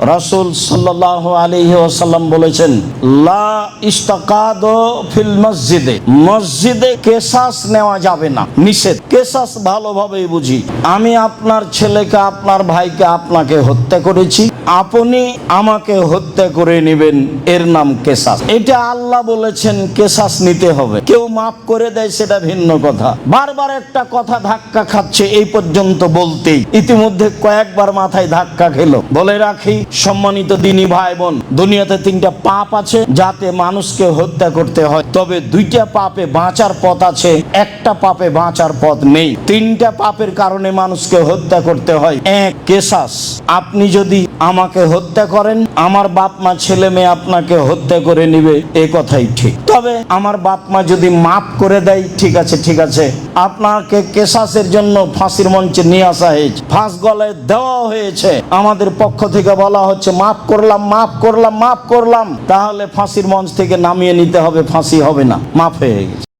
রাসূল সাল্লাল্লাহু আলাইহি ওয়াসাল্লাম বলেছেন, লা ইস্তাকাদ ফিল মসজিদে। মসজিদে কেসাস নেওয়া যাবে না, নিষেধ। কেসাস ভালোভাবেই বুঝি। আমি আপনার ছেলেকে, আপনার ভাইকে আপনাকে হত্যা করেছি। আপনি আমাকে হত্যা করে নেবেন, এর নাম কেসাস। এটা আল্লাহ বলেছেন, কেসাস নিতে হবে। কেউ মাফ করে দেয়, সেটা ভিন্ন কথা। বারবার একটা কথা ধাক্কা খাচ্ছে, এই পর্যন্ত বলতেই। ইতিমধ্যে কয়েকবার মাথায় ধাক্কা খেলো। বলে রাখি সম্মানিত দিনী ভাই বোন, দুনিয়াতে তিনটা পাপ আছে যাতে মানুষকে হত্যা করতে হয়। তবে দুইটা পাপে বাঁচার পথ আছে, একটা পাপে বাঁচার পথ নেই। তিনটা পাপের কারণে মানুষকে হত্যা করতে হয়। এক কেসাস আপনি যদি আমাকে হত্যা করেন, আমার বাপ মা, ছেলে মেয়ে আপনাকে হত্যা করে নিবে, এ কথাই ঠিক। তবে আমার বাপ মা যদি মাফ করে দেয়, ঠিক আছে ঠিক আছে। আপনাকে কেসাসের জন্য ফাঁসির মঞ্চে নিয়ে আসা হয়েছে। ফাঁস গলায় দেওয়া হয়েছে। আমাদের পক্ষ থেকে বলা হচ্ছে, মাফ করলাম মাফ করলাম মাফ করলাম। তাহলে ফাঁসির মঞ্চ থেকে নামিয়ে নিতে হবে, ফাঁসি হবে না। মাফ হয়ে গেছে।